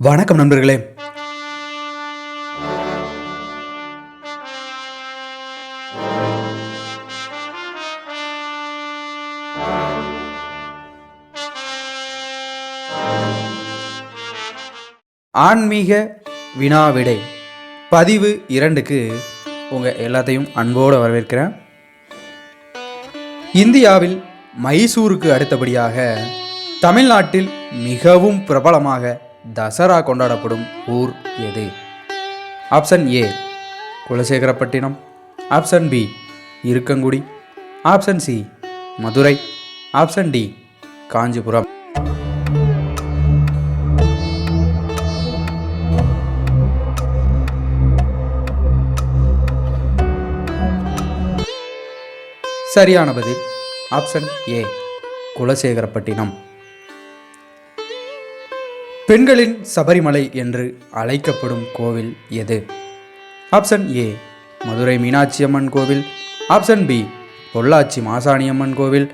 வணக்கம் நண்பர்களே. ஆன்மீக வினாவிடை பதிவு இரண்டுக்கு உங்கள் எல்லாத்தையும் அன்போடு வரவேற்கிறேன். இந்தியாவில் மைசூருக்கு அடுத்தபடியாக தமிழ்நாட்டில் மிகவும் பிரபலமாக தசரா கொண்டாடப்படும் ஊர் எது? Option A Kulasekarapattinam. Option B Irukkangudi. Option C Madurai. Option D Kanchipuram. சரியான பதில் ஆப்ஷன் ஏ குலசேகரப்பட்டினம். பெண்களின் சபரிமலை என்று அழைக்கப்படும் கோவில் எது? ஆப்ஷன் ஏ மதுரை மீனாட்சி அம்மன் கோவில். ஆப்ஷன் பி பொள்ளாச்சி மாசாணியம்மன் கோவில்.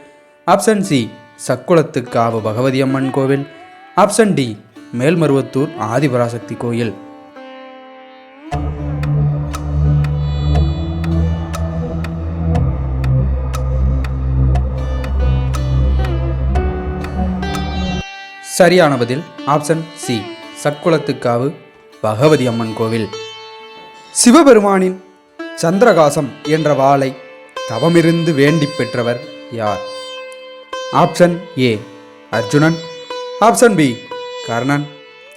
ஆப்ஷன் சி சக்குளத்துக்காவு பகவதி அம்மன் கோவில். ஆப்ஷன் டி மேல்மருவத்தூர் ஆதிபராசக்தி கோயில். சரியான பதில் ஆப்ஷன் சி சக்குளத்துக்காவு பகவதி அம்மன் கோவில். சிவபெருமானின் சந்திரகாசம் என்ற வாளை தவமிருந்து வேண்டி பெற்றவர் யார்? Option A Arjunan. Option B Karnan.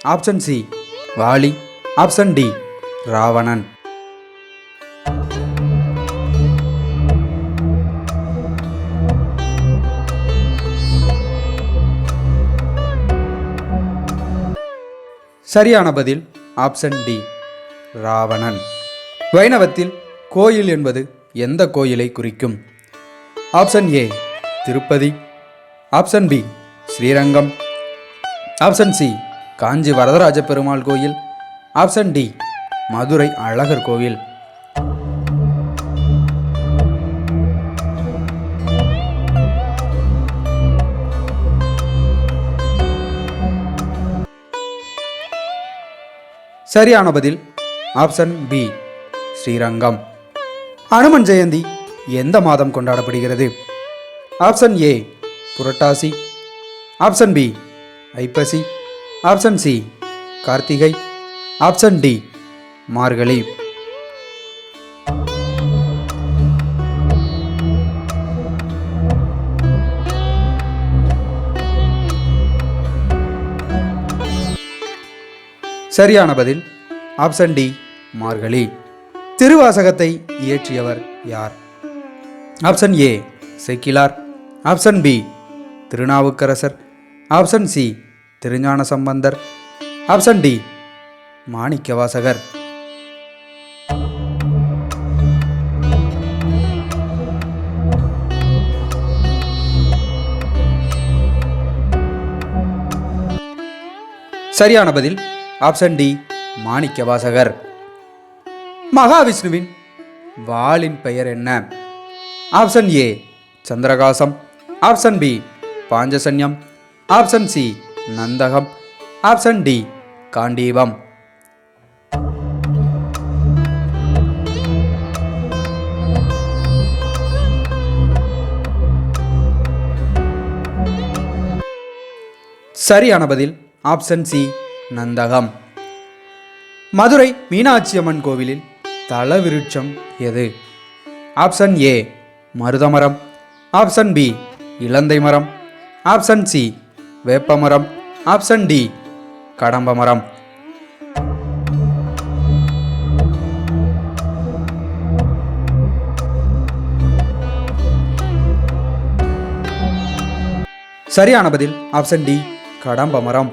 Option C Vali. Option D Ravanan. சரியான பதில் ஆப்ஷன் டி ராவணன். வைணவத்தில் கோயில் என்பது எந்த கோயிலை குறிக்கும்? Option A Tirupati. Option B Srirangam. Option C Kanchi Varadaraja Perumal கோயில். ஆப்ஷன் டி மதுரை அழகர் கோவில். சரியான பதில். Option B Srirangam. Hanuman Jayanthi எந்த மாதம் கொண்டாடப்படுகிறது? Option A Purattasi. Option B Aippasi. Option C Karthigai. Option D Margazhi. சரியான பதில் ஆப்ஷன் டி மார்கழி. திருவாசகத்தை இயற்றியவர் யார்? Option A Sekkilar. Option B Thirunavukkarasar. Option C Thirugnana Sambandar. Option D Manikkavasagar. சரியான பதில் ஆப்ஷன் டி மாணிக்க வாசகர் மகாவிஷ்ணுவின் வாளின் பெயர் என்ன? Option A Chandrahasam. Option B Panchajanyam. Option C Nandakam. Option D Gandeevam. சரியான பதில் ஆப்ஷன் சி நந்தகம். மதுரை மீனாட்சி அம்மன் கோவிலில் தலவிருட்சம் எது? ஆப்ஷன் ஏ மருதமரம். ஆப்ஷன் பி இலந்தை மரம். ஆப்ஷன் சி வேப்பமரம். ஆப்ஷன் டி கடம்ப மரம் சரியான பதில் ஆப்ஷன் டி கடம்ப மரம்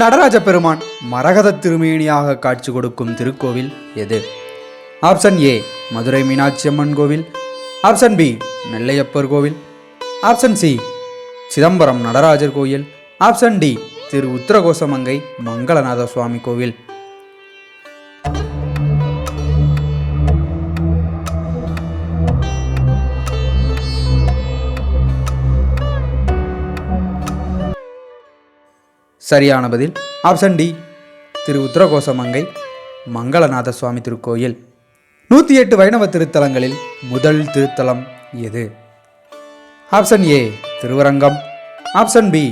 நடராஜ பெருமான் மரகத திருமேனியாக காட்சி கொடுக்கும் திருக்கோவில் எது? ஆப்ஷன் ஏ மதுரை மீனாட்சி அம்மன் கோவில். ஆப்ஷன் பி நெல்லையப்பர் கோவில். ஆப்ஷன் சி சிதம்பரம் நடராஜர் கோயில். ஆப்ஷன் டி திரு உத்தரகோசமங்கை மங்களநாத சுவாமி கோவில். சரியான பதில். ஆப்ஷன் டி திரு உத்தரகோசமங்கை மங்களநாத சுவாமி திருக்கோயில். நூற்றி எட்டு வைணவ திருத்தலங்களில் முதல் திருத்தலம் எது? Option A Thiruvarangam. Option B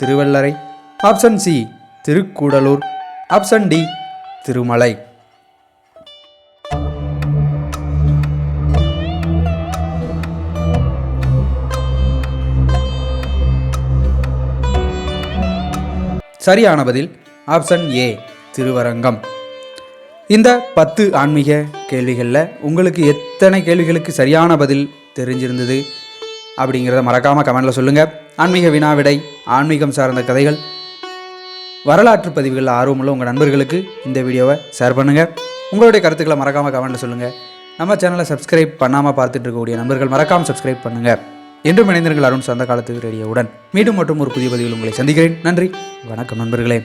Thiruvellarai. Option C Thirukkoodalur. Option D Thirumalai. சரியான பதில் ஆப்ஷன் ஏ திருவரங்கம். இந்த பத்து ஆன்மீக கேள்விகளில் உங்களுக்கு எத்தனை கேள்விகளுக்கு சரியான பதில் தெரிஞ்சிருந்தது அப்படிங்கிறத மறக்காமல் கமெண்டில் சொல்லுங்கள் ஆன்மீக வினாவிடை ஆன்மீகம் சார்ந்த கதைகள் வரலாற்று பதிவுகளில் ஆர்வமுள்ள உங்கள் நண்பர்களுக்கு இந்த வீடியோவை ஷேர் பண்ணுங்கள் உங்களுடைய கருத்துக்களை மறக்காமல் கமெண்டில் சொல்லுங்கள் நம்ம சேனலை சப்ஸ்கிரைப் பண்ணாமல் பார்த்துட்டு இருக்கக்கூடிய நண்பர்கள் மறக்காமல் சப்ஸ்கிரைப் பண்ணுங்கள் என்றும் இணைந்தீர்கள் அருண் சொந்த காலத்து ரேடியோவுடன். மீண்டும் மற்றும் ஒரு புதிய பதிவில் உங்களை சந்திக்கிறேன். நன்றி. வணக்கம் நண்பர்களே.